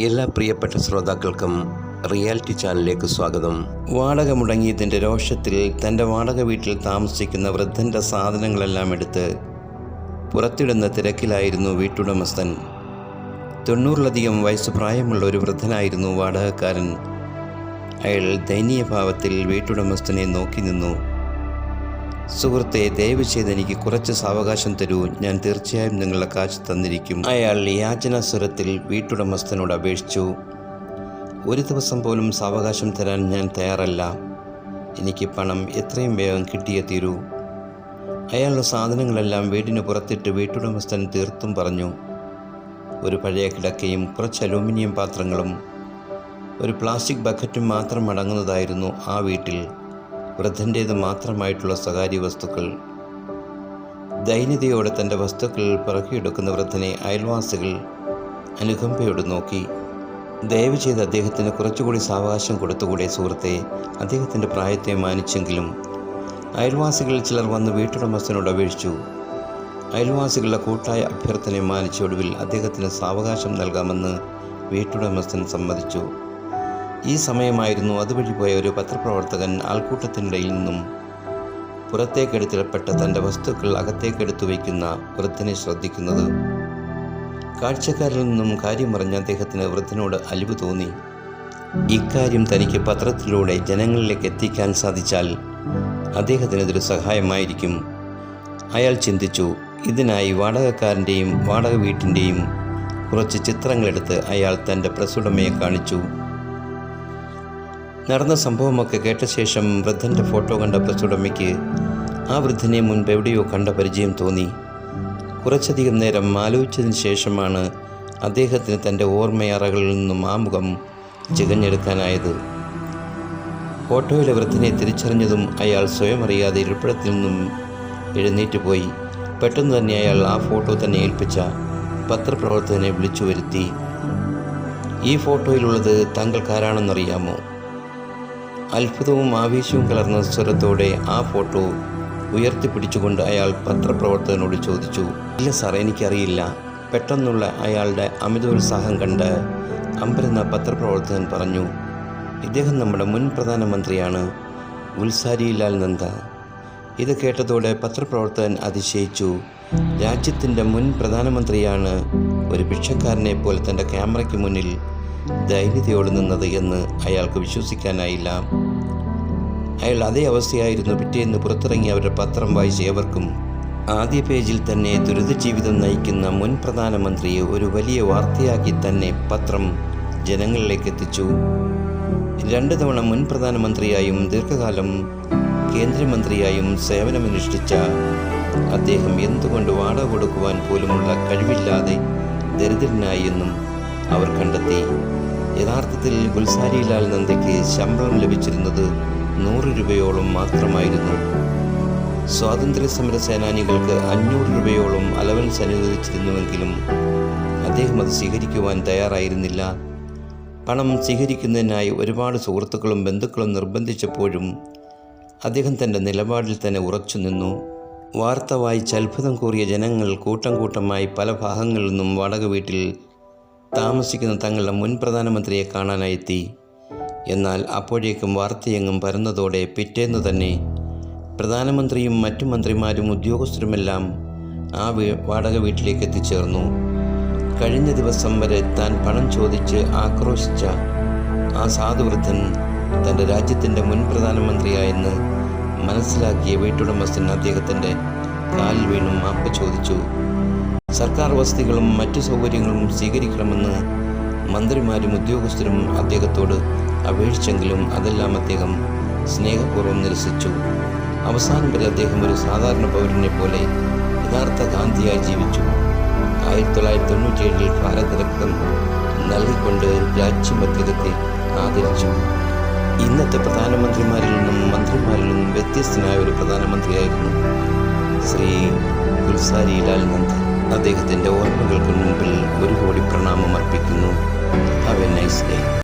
എല്ലാ പ്രിയപ്പെട്ട ശ്രോതാക്കൾക്കും റിയാലിറ്റി ചാനലിലേക്ക് സ്വാഗതം. വാടക മുടങ്ങിയതിന്റെ രോഷത്തിൽ തന്റെ വാടക വീട്ടിൽ താമസിക്കുന്ന വൃദ്ധന്റെ സാധനങ്ങളെല്ലാം എടുത്ത് പുറത്തിടുന്ന തിരക്കിലായിരുന്നു വീട്ടുടമസ്ഥൻ. തൊണ്ണൂറിലധികം വയസ്സ് പ്രായമുള്ള ഒരു വൃദ്ധനായിരുന്നു വാടകക്കാരൻ. അയാൾ ദയനീയഭാവത്തിൽ വീട്ടുടമസ്ഥനെ നോക്കി നിന്നു. സുഹൃത്തെ ദയവ് ചെയ്ത് എനിക്ക് കുറച്ച് സാവകാശം തരൂ. ഞാൻ തീർച്ചയായും നിങ്ങളുടെ കാശ് തന്നിരിക്കും. അയാൾ യാചന സ്വരത്തിൽ വീട്ടുടമസ്ഥനോട് അപേക്ഷിച്ചു. ഒരു ദിവസം പോലും സാവകാശം തരാൻ ഞാൻ തയ്യാറല്ല. എനിക്ക് പണം എത്രയും വേഗം കിട്ടിയേ തീരൂ. അയാളുടെ സാധനങ്ങളെല്ലാം വീടിന് പുറത്തിട്ട് വീട്ടുടമസ്ഥൻ തീർത്തും പറഞ്ഞു. ഒരു പഴയ കിടക്കയും കുറച്ച് അലൂമിനിയം പാത്രങ്ങളും ഒരു പ്ലാസ്റ്റിക് ബക്കറ്റും മാത്രം അടങ്ങുന്നതായിരുന്നു ആ വീട്ടിൽ. വൃദ്ധന്റേത് മാത്രമായിട്ടുള്ള സ്വകാര്യ വസ്തുക്കൾ. ദൈന്യതയോടെ തന്റെ വസ്തുക്കൾ പിറക്കിയെടുക്കുന്ന വൃദ്ധനെ അയൽവാസികൾ അനുകമ്പയോട് നോക്കി. ദയവ് ചെയ്ത് അദ്ദേഹത്തിന് കുറച്ചുകൂടി സാവകാശം കൊടുത്തുകൂടെ സുഹൃത്തെ. അദ്ദേഹത്തിന്റെ പ്രായത്തെ മാനിച്ചെങ്കിലും അയൽവാസികളിൽ ചിലർ വന്ന് വീട്ടുടമസ്ഥനോട് അപേക്ഷിച്ചു. അയൽവാസികളുടെ കൂട്ടായ അഭ്യർത്ഥനയെ മാനിച്ച ഒടുവിൽ അദ്ദേഹത്തിന് സാവകാശം നൽകാമെന്ന് വീട്ടുടമസ്ഥൻ സമ്മതിച്ചു. ഈ സമയമായിരുന്നു അതുവഴി പോയ ഒരു പത്രപ്രവർത്തകൻ ആൾക്കൂട്ടത്തിനിടയിൽ നിന്നും പുറത്തേക്കെടുത്തിടപ്പെട്ട തന്റെ വസ്തുക്കൾ അകത്തേക്കെടുത്തു വയ്ക്കുന്ന വൃദ്ധനെ ശ്രദ്ധിക്കുന്നത്. കാഴ്ചക്കാരിൽ നിന്നും കാര്യം പറഞ്ഞ അദ്ദേഹത്തിന് വൃദ്ധനോട് അലിവ് തോന്നി. ഇക്കാര്യം തനിക്ക് പത്രത്തിലൂടെ ജനങ്ങളിലേക്ക് എത്തിക്കാൻ സാധിച്ചാൽ അദ്ദേഹത്തിന് ഇതൊരു സഹായമായിരിക്കും. അയാൾ ചിന്തിച്ചു ഇതിനായി വാടകക്കാരന്റെയും വാടക വീട്ടിന്റെയും കുറച്ച് ചിത്രങ്ങളെടുത്ത് അയാൾ തന്റെ പ്രസുടമയെ കാണിച്ചു. നടന്ന സംഭവമൊക്കെ കേട്ട ശേഷം വൃദ്ധന്റെ ഫോട്ടോ കണ്ട പ്രസുടമയ്ക്ക് ആ വൃദ്ധനെ മുൻപ് എവിടെയോ കണ്ട പരിചയം തോന്നി. കുറച്ചധികം നേരം ആലോചിച്ചതിന് ശേഷമാണ് അദ്ദേഹത്തിന് തന്റെ ഓർമ്മയറകളിൽ നിന്നും ആ മുഖം ചികഞ്ഞെടുക്കാനായത്. ഫോട്ടോയിലെ വൃദ്ധനെ തിരിച്ചറിഞ്ഞതും അയാൾ സ്വയം അറിയാതെ ഇരിപ്പിടത്തിൽ നിന്നും എഴുന്നേറ്റ് പോയി. പെട്ടെന്ന് തന്നെ അയാൾ ആ ഫോട്ടോ തന്നെ ഏൽപ്പിച്ച പത്രപ്രവർത്തകനെ വിളിച്ചു വരുത്തി. ഈ ഫോട്ടോയിലുള്ളത് താങ്കൾക്കാരാണെന്നറിയാമോ? അത്ഭുതവും ആവേശവും കലർന്ന സ്വരത്തോടെ ആ ഫോട്ടോ ഉയർത്തിപ്പിടിച്ചുകൊണ്ട് അയാൾ പത്രപ്രവർത്തകനോട് ചോദിച്ചു ഇല്ല സാർ എനിക്കറിയില്ല. പെട്ടെന്നുള്ള അയാളുടെ അമിതോത്സാഹം കണ്ട് അമ്പരുന്ന പത്രപ്രവർത്തകൻ പറഞ്ഞു ഇദ്ദേഹം നമ്മുടെ മുൻ പ്രധാനമന്ത്രിയാണ് ഗുൽസാരിലാൽ നന്ദ. ഇത് കേട്ടതോടെ പത്രപ്രവർത്തകൻ അതിശയിച്ചു രാജ്യത്തിന്റെ മുൻ പ്രധാനമന്ത്രിയാണ് ഒരു ഭിക്ഷക്കാരനെ പോലെ തന്റെ ക്യാമറയ്ക്ക് മുന്നിൽ ദൈന്യതയോട് നിന്നത് എന്ന് അയാൾക്ക് വിശ്വസിക്കാനായില്ല. അയാൾ അതേ അവസ്ഥയായിരുന്നു പിറ്റേന്ന് പുറത്തിറങ്ങി അവരുടെ പത്രം വായിച്ച ഏവർക്കും. ആദ്യ പേജിൽ തന്നെ ദുരിത ജീവിതം നയിക്കുന്ന മുൻ പ്രധാനമന്ത്രിയെ ഒരു വലിയ വാർത്തയാക്കി തന്നെ പത്രം ജനങ്ങളിലേക്ക് എത്തിച്ചു. രണ്ട് തവണ മുൻ പ്രധാനമന്ത്രിയായും ദീർഘകാലം കേന്ദ്രമന്ത്രിയായും സേവനമനുഷ്ഠിച്ച അദ്ദേഹം എന്തുകൊണ്ട് വാടക കൊടുക്കുവാൻ പോലുമുള്ള കഴിവില്ലാതെ ദരിദ്രനായി എന്നും അവർ കണ്ടെത്തി. യഥാർത്ഥത്തിൽ ഗുൽസാരിലാൽ നന്ദയ്ക്ക് ശമ്പളം ലഭിച്ചിരുന്നത് നൂറ് രൂപയോളം മാത്രമായിരുന്നു. സ്വാതന്ത്ര്യ സമര സേനാനികൾക്ക് അഞ്ഞൂറ് രൂപയോളം അലവൻസ് അനുവദിച്ചിരുന്നുവെങ്കിലും അദ്ദേഹം അത് സ്വീകരിക്കുവാൻ തയ്യാറായിരുന്നില്ല. പണം സ്വീകരിക്കുന്നതിനായി ഒരുപാട് സുഹൃത്തുക്കളും ബന്ധുക്കളും നിർബന്ധിച്ചപ്പോഴും അദ്ദേഹം തന്റെ നിലപാടിൽ തന്നെ ഉറച്ചു നിന്നു. വാർത്ത വായിച്ച് അത്ഭുതം കൂറിയ ജനങ്ങൾ കൂട്ടം കൂട്ടമായി പല ഭാഗങ്ങളിൽ നിന്നും വാടക വീട്ടിൽ താമസിക്കുന്ന തങ്ങളുടെ മുൻ പ്രധാനമന്ത്രിയെ കാണാനായെത്തി. എന്നാൽ അപ്പോഴേക്കും വാർത്തയെങ്ങും പരന്നതോടെ പിറ്റേന്ന് തന്നെ പ്രധാനമന്ത്രിയും മറ്റു മന്ത്രിമാരും ഉദ്യോഗസ്ഥരുമെല്ലാം ആ വാടക വീട്ടിലേക്ക് എത്തിച്ചേർന്നു. കഴിഞ്ഞ ദിവസം വരെ താൻ പണം ചോദിച്ച് ആക്രോശിച്ച ആ സാധുവൃദ്ധൻ തന്റെ രാജ്യത്തിന്റെ മുൻ പ്രധാനമന്ത്രിയായെന്ന് മനസ്സിലാക്കിയ വീട്ടുടമസ്ഥൻ അദ്ദേഹത്തിന്റെ കാലിൽ വീണും മാപ്പ് ചോദിച്ചു. സർക്കാർ വസതികളും മറ്റു സൗകര്യങ്ങളും സ്വീകരിക്കണമെന്ന് മന്ത്രിമാരും ഉദ്യോഗസ്ഥരും അദ്ദേഹത്തോട് അപേക്ഷിച്ചെങ്കിലും അതെല്ലാം അദ്ദേഹം സ്നേഹപൂർവം നിരസിച്ചു. അവസാനം വരെ അദ്ദേഹം ഒരു സാധാരണ പൗരനെ പോലെ യഥാർത്ഥ ഗാന്ധിയായി ജീവിച്ചു. ആയിരത്തി തൊള്ളായിരത്തി തൊണ്ണൂറ്റിയേഴിൽ ഭാരതരത്നം നൽകിക്കൊണ്ട് രാജ്യം ആദരിച്ചു. ഇന്നത്തെ പ്രധാനമന്ത്രിമാരിൽ നിന്നും മന്ത്രിമാരിൽ നിന്നും വ്യത്യസ്തനായ ഒരു പ്രധാനമന്ത്രിയായിരുന്നു ശ്രീ ഗുൽസാരി ലാൽ നന്ദ അദ്ദേഹത്തിന്റെ ഓർമ്മകൾക്ക് മുമ്പിൽ ഒരു കോടി പ്രണാമം അർപ്പിക്കുന്നു. Have A nice day